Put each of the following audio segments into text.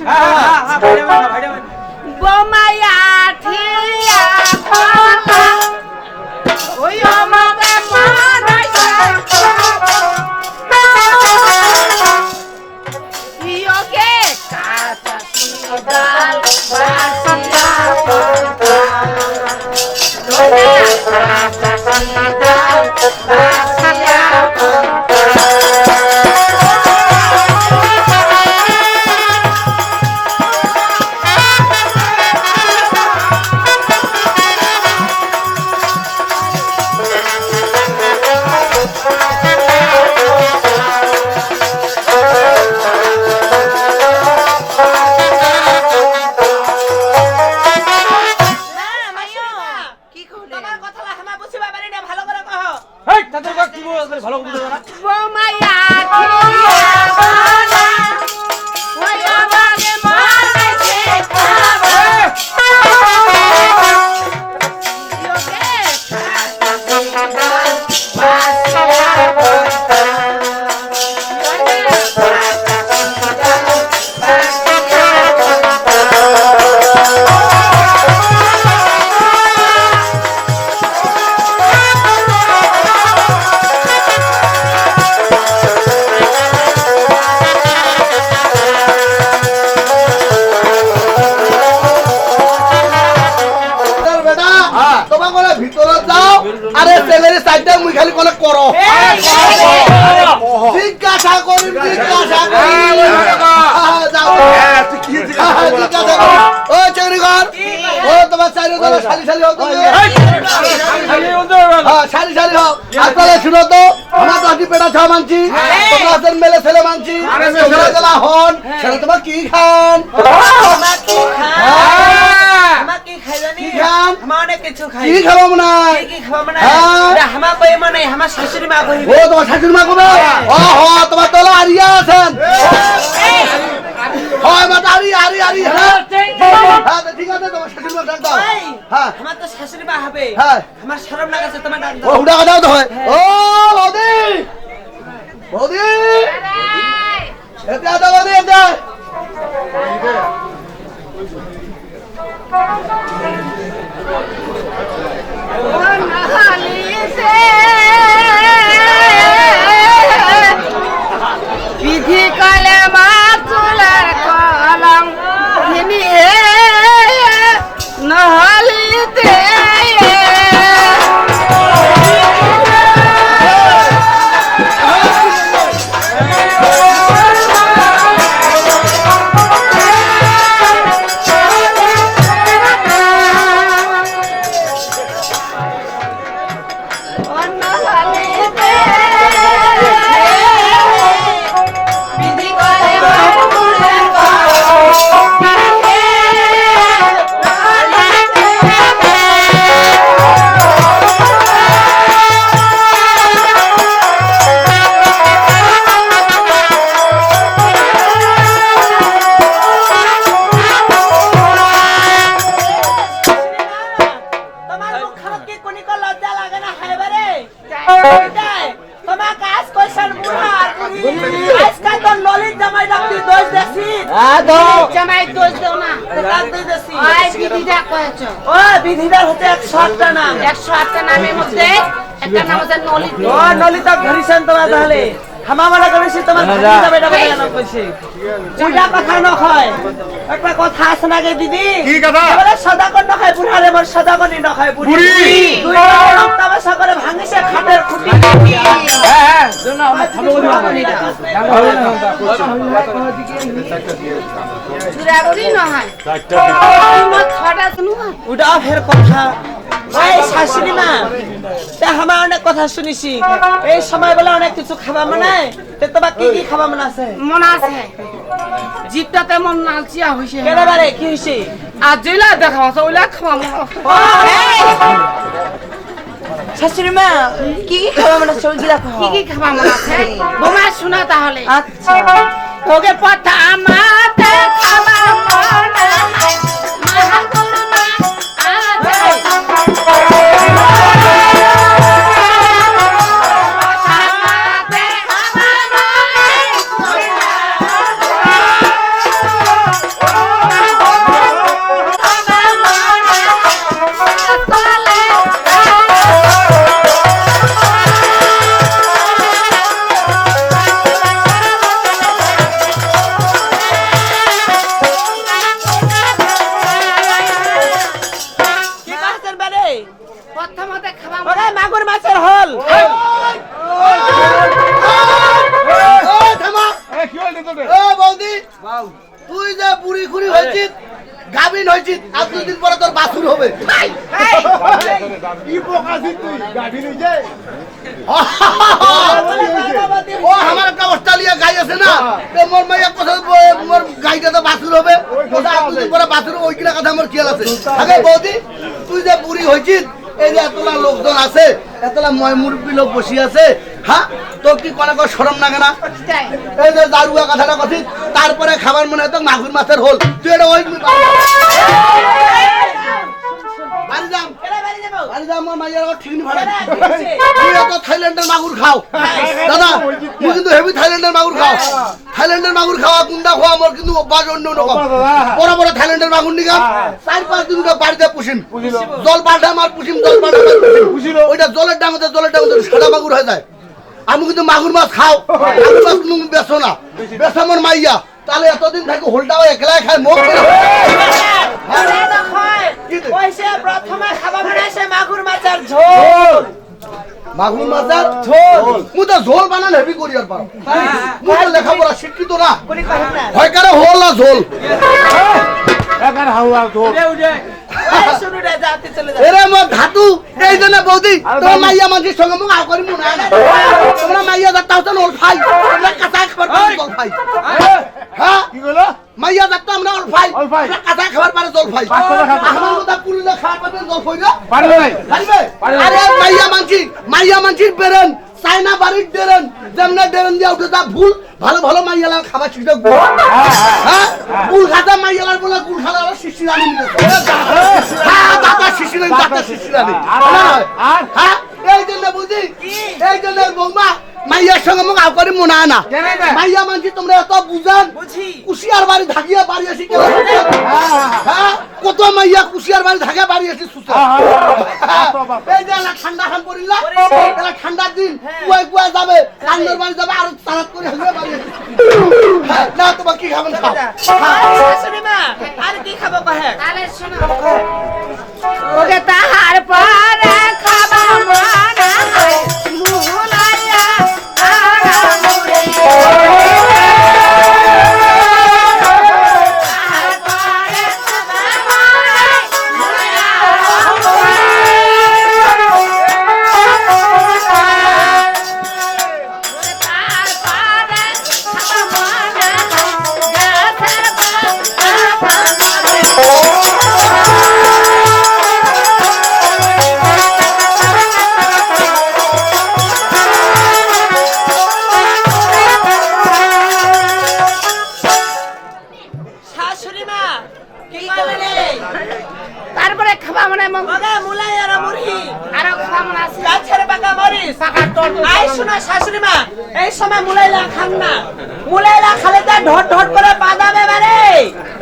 হ্যাঁ তাদের ভালো বুঝতে পারা সারি সারি হোক আপনারা শুনো তো আমরা আজকে পেটা ছা মানছি তোমরা মেলে ছেলে মানছি হন সেটা তোমার কি খান আমা কি খাই হ্যাঁ। আমা কি খাই জানি কি অনেক কিছু খাই কি খাব মনে কি মানে হ্যাঁ। হামা কই মানে হামা শাশুড়ি মা কই ও তোমার শাশুড়ি মা কবে ও হ তোমার তোলা আরিয়া আছেন হয় মা আরি আরি আরি হ্যাঁ তো ঠিক আছে তোমার শাশুড়ি মা ডাক দাও ওই হ্যাঁ আমার তো শাশুড়ি মা হবে হ্যাঁ। আমার শরম লাগাছে তোমার ডাক ও দাও হুডা দাও তো হয় ও বৌদি বৌদি এতে আদা বৌদি এতে বিধি কলে মাতুলার কলম ও বিধিদার হতে একশো আটটা নাম। একশো আটটা নামের মধ্যে একটা নাম হচ্ছে নলিত নলিতা ঘরিছেন তোমার তাহলে। হামামালা করেছি তোমার যাবে এটা বলে কইছে। কথা একটা আছে না গে দিদি? কি কথা? বলে বুড়ারে মোর বুড়ি। বুড়ি। দুই রং করে ভাঙিছে খাটের খুঁটি। উডা ফের কথা। ভাই শাশুড়ি মা তে আমার অনেক কথা শুনিছি। এই সময় বলে অনেক কিছু খাবা মানে? তে তোমার কি কি খাবা মনে আছে? মন আছে। জিপটাতে মন নালচিয়া হইছে। কেনেবারে কি হইছে? আর জইলা দেখা আছে ওইলা খাওয়া শাশুড়ি মা কি কি খাবা মনে আছে? ওইগুলা কি কি খাওয়া মন আছে? বোমা শোনা তাহলে। আচ্ছা। তোকে পথা আমাতে খাওয়া তুই যে বুড়ি খুড়ি হয়েছিস গাবিন হয়েছিস আর দুদিন পরে তোর বাছুর হবে। গাই আছে না? মোর মাইয়া কথা মোর গাইটা তো বাছুর হবে। ওটা আর কথা আমার খেয়াল আছে। আগে বৌদি তুই যে বুড়ি হয়েছিস এই যে এতলা লোকজন আছে এতলা ময় মুরব্বী লোক বসি আছে হ্যাঁ? তোর কি কোনো কোনো সরম লাগে না? এই যে দারুয়া কথাটা কথিত তারপরে খাবার মনে হয় তো মাগুর মাছের হোল। তুই এটা ওই বাড়ি যাম। বাড়ি যাম আমার মাইয়ার আবার ঠিক ভাড়া। তুই এত থাইল্যান্ডের মাগুর খাও। দাদা তুই কিন্তু হেভি থাইল্যান্ডের মাগুর খাও। থাইল্যান্ডের মাগুর খাওয়া কুন্ডা খাওয়া আমার কিন্তু অভ্যাস অন্য রকম। বড় বড় থাইল্যান্ডের মাগুর নিগাম চার পাঁচ দিন ওটা বাড়িতে পুষিম। জল পাল্টা আমার পুষিম জল পাল্টা আমার ওইটা জলের ডাঙতে জলের ডাঙতে সাদা মাগুর হয়ে যায়। আমি কিন্তু মাগুর মাছ খাও। মাগুর মাছ তুমি বেছো না। বেছো আমার মাইয়া। তাহলে এতদিন থাকে হোলটাও একলাই খায় বানাইছে মাগুর মাছের ঝোল। ঝোল মু তো ঝোল বানালে হেভি করি আর পারো মু তো লেখাপড়া শিক্ষিত না। হয় কারে হোল না ঝোল? উঠে উঠে এই শুনু রে যাতে চলে যা এরে মোর ধাতু, এই জন্য বৌদি তোমার মাইয়া মাঝির সঙ্গে মুখ আও করি তোমরা হতো ওল ফাই তোমরা কাঁচা খাবার পারে জল ফাই হ্যাঁ? কি কইলো মাইয়া যাত্রা আমরা ওল ফাই তোমরা কাঁচা খাবার পারে জল ফাই আমার মতো পুলিলে খাবার পাবে জল ফাই না? পারবে? পারবে? আরে মাইয়া মানছি মাইয়া মানছির বেরেন। চাইনা বাড়ির ডেরেন। যেমনে ডেরেন দিয়া উঠে তা ভুল। ভালো ভালো মাইয়ালার খাবার শিখতে হ্যাঁ গুল খাতা মাইয়ালার বলে গুল খালা শিশি রানি হ্যাঁ দাদা শিশি রানি দাদা শিশি রানি আর? আর? হ্যাঁ? এই জন্য বুঝি এই জন্য বৌমা মাইয়ার সঙ্গে মুখ আও করে মনে হয় না। মাইয়া মানছি তোমরা এত বুঝান। কুশিয়ার বাড়ি থাকিয়া বাড়ি আসি হ্যাঁ কত মাইয়া কুশিয়ার বাড়ি থাকিয়া বাড়ি আসি সুস্থ এই যে এলা ঠান্ডা খান পড়িলা এলা ঠান্ডার দিন। কুয়ায় কুয়ায় যাবে। কান্ডর বাড়ি যাবে আর তারাত করে বাড়ি আসি হ্যাঁ, না তোমার কি খাবেন? খাও। আর কি খাব কহে? তাহলে শোনো। ওকে তাহার পরে শোনা শাশুড়ি মা এই সময় মুলাইলা খান না। মুলাইলা খালে তা ঢট ঢট করে পাদাবে বারে।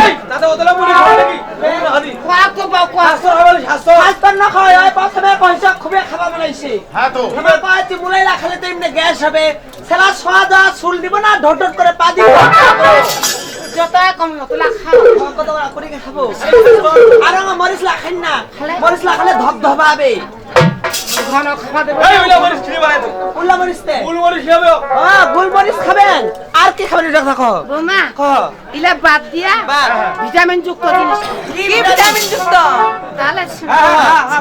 এই তাতে ওতলা মুড়ি নাকি? কোয়া তো কোয়া হবে হাসো হাসপান না খাওয়া হয় প্রথমে কইছে খুবই খাবা বানাইছে। হ্যাঁ তো। আমার পাঁচ মুলাইলা খালে তো এমনি গ্যাস হবে। সেলা স্বাদ আর দিব না ঢট ঢট করে পা দিব। যত কম তোলা খাও। কত বড় করে খাব? আর আমার মরিচ লা না। মরিচ লা খালে ধপ ধপাবে ঘন খাবা দেবে এই মরিচ খিলে বানাই তো উল্লা মরিচ তে ফুল মরিচ খাবে। ও গোল মরিচ খাবেন। আর কি খাবেন এটা দেখো। বোমা ক ইলা বাদ দিয়া ভিটামিন যুক্ত জিনিস। কি ভিটামিন যুক্ত তাহলে হ্যাঁ হ্যাঁ হ্যাঁ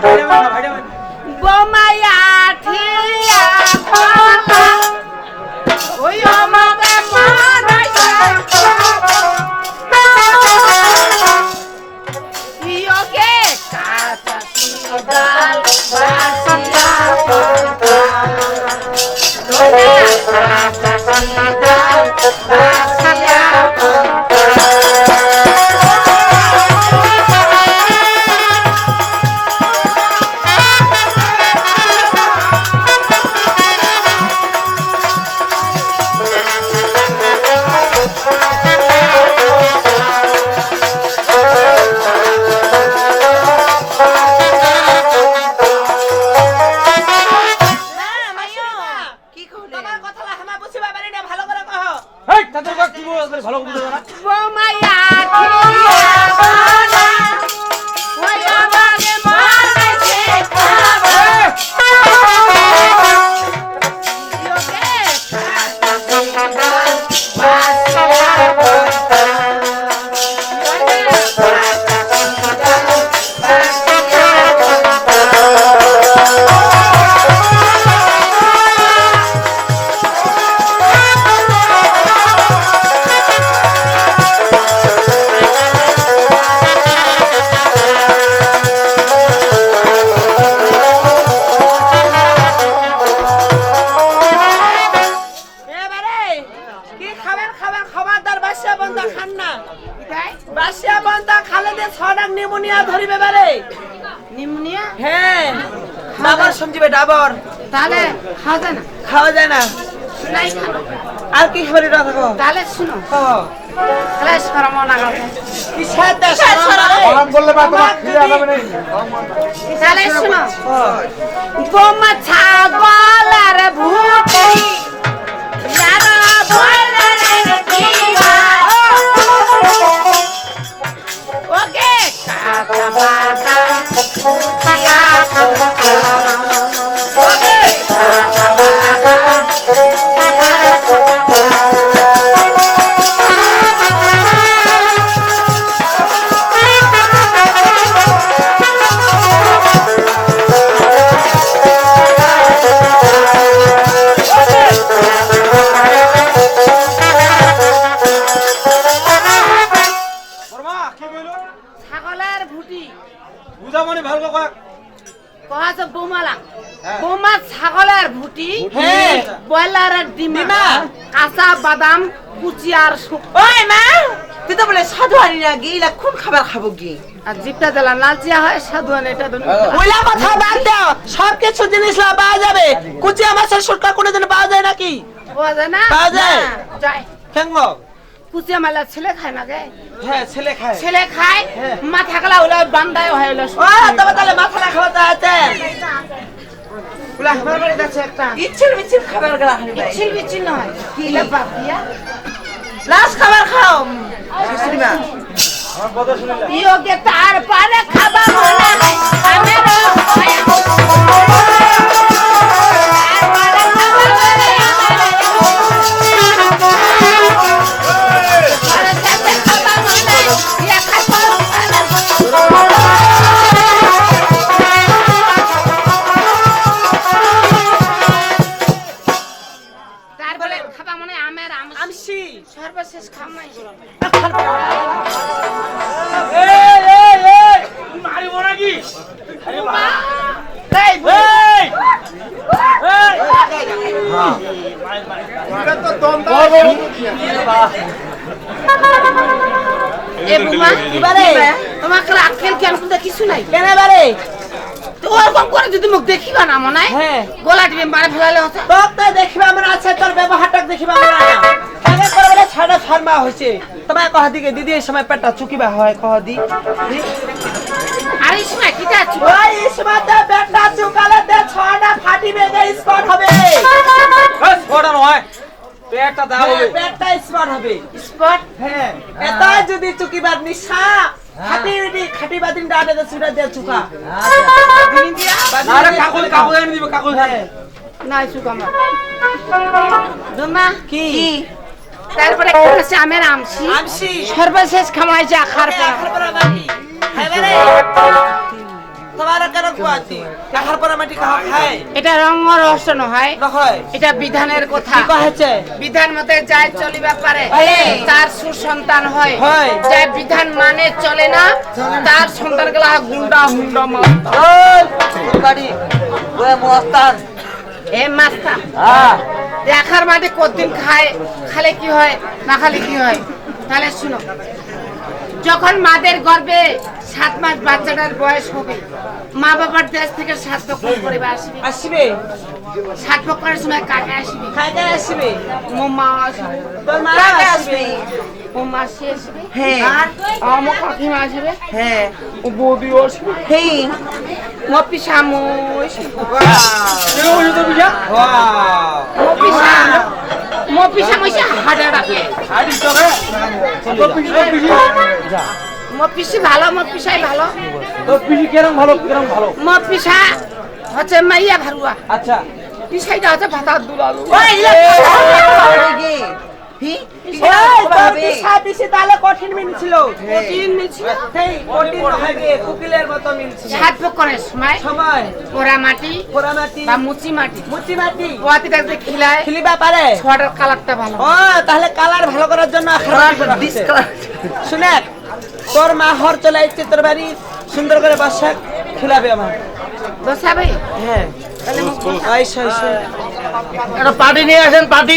দে ছটা নিউমোনিয়া ধরিবে বারে নিমোনিয়া হ্যাঁ। ডাবর সঞ্জিবে ডাবর। তাহলে খাওয়া যায় না। খাওয়া যায় না। আর কি খাবার থাকো তাহলে শুনো। তাহলে কিসের দেশ সরাবে? তাহলে শুনো। বোমা ছাগল আর ভূতি ডিমা। কাঁচা বাদাম কুচি আর ওই মা! তুই তো বলে সাধু হারি না গিয়ে কোন খাবার খাব গিয়ে আর জিপটা দিলাম লালচিয়া হয় সাধুয়ান এটা ওইলা কথা বাদ দাও সব কিছু জিনিস পাওয়া যাবে। কুচিয়া মাছের সুটকা কোনো দিন পাওয়া যায় নাকি? পাওয়া যায় না? পাওয়া যায়? যায়। কেন কুচিয়া মালা ছেলে খায় না গে? হ্যাঁ ছেলে খায়। ছেলে খায় হ্যাঁ। মাথা গেলা ওলা বান্দায় হয় ওলা তবে তাহলে মাথা আমার বাড়িতে আছে একটা। ইচ্ছিল মিছিল খাবার গেলা হারি ছিল বিচ্ছিল নয়। দিয়া। লাস্ট খাবার খাও। শিশুরিমা আমার কথা শুনে লে। ইয়োগে তার পারে খাবার কিছু নাই। কেন এবারে? তো ওরকম করে যদি মুখ দেখিবা না মনে হয়? গোলা টিপে মারে ফেলালে হতো। তোর তো দেখিবা আমার আছে তোর ব্যবহারটা দেখিবা আমার আগে করে ছাড়া ফার্মা হয়েছে। তোমার কহ দিকে? দিদি এই সময় পেটটা চুকিবা হয় কহ দি। আর ওই পেটটা চুকালে তে ফাটিবে যে স্পট হবে। বাস ওটা নয়। পেটটা দাও। হ্যাঁ, পেটটা স্পট হবে। স্পট হ্যাঁ। এটা যদি চুকিবার নিশা খাটি উঠি খাটি বাদিন ডাটে তো সুরা দিয়ে চুকা। দিন দিয়া না রে কাকুল কাকুল এনে দিবে কাকুল হ্যাঁ। নাই সুকামা দুমা কি? তারপরে আছে আমের আমছি আমসি সর্বশেষ খামাইছে আখার পর আখার এটা রঙ রহস্য এটা বিধানের কথা। বিধান মতে যায় চলিবা পারে হ্যাঁ। তার সুসন্তান। যে বিধান মানে চলে না তার সন্তানগুলা গুন্ডা হুন্ডা মস্তান এ দেখার মাঝে কতদিন খায় খালে কি হয় না খালে কি হয়? তাহলে শুনো যখন মাদের গর্ভে সাত মাস বাচ্চাটার বয়স হবে মা বাবার দেশ থেকে সাত পক্ষ করে আসবে। আসবে? সাত পক্ষের সময় কাকে আসবে? খাইতে আসবে? মো মা আসবে। তোর মা আসবে? ও মাসি আসবে। হ্যাঁ। আর আমার কাকিমা আসবে। হ্যাঁ। ও বৌদিও আসবে। হেই মো পিসামো আসবে এরকম হইছে তো বুঝা? ওয়াও মো পিসা মো পিসামো এসে হাটে রাখে আইডি চলে তো পিছি তো পিছি মো পিসি ভালো মো পিসাই ভালো। তো পিছি কেরম ভালো কেরম ভালো মো হচ্ছে মাইয়া ভারুয়া। আচ্ছা। পিসাইটা হচ্ছে ভাতা দুলালু। ওই পিসা তাহলে কঠিন মিল ছিল। কঠিন মিছিল সেই কঠিন গে কুকিলের মতো মিল ছিল। সাত পক্ষের সময়। সময়। পোড়া মাটি পোড়ামাটি বা মুচি মাটি। মুচি মাটি। পোয়াতিটা যে খিলায়। খেলিবা পারে। ছোয়াটার কালারটা ভালো। ও তাহলে কালার ভালো করার জন্য শুনে তোর মা হর চলে আসছে তোর বাড়ি সুন্দর করে বাসা খিলাবে আমার। বসাবে? হ্যাঁ। তাহলে পার্টি নিয়ে আসেন পার্টি